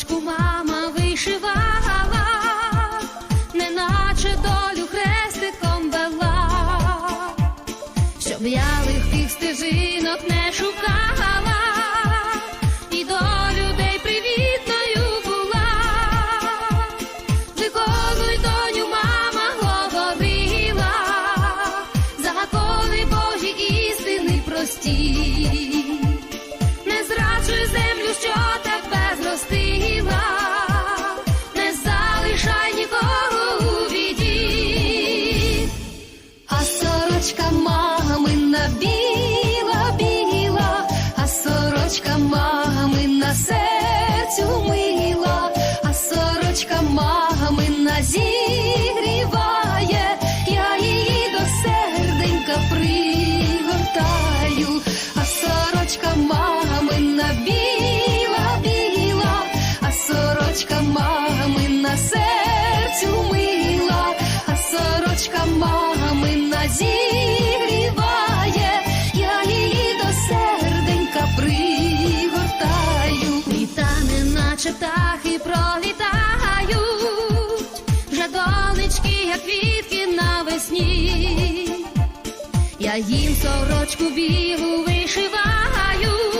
сорочку мама вишивала, неначе долю хрестиком вела, щоб я легких стежинок не шукала. зігріває, я її до серденька пригортаю, Літани наче птахи пролітають, вже долечки, як квітки навесні, я їм сорочку білу вишиваю.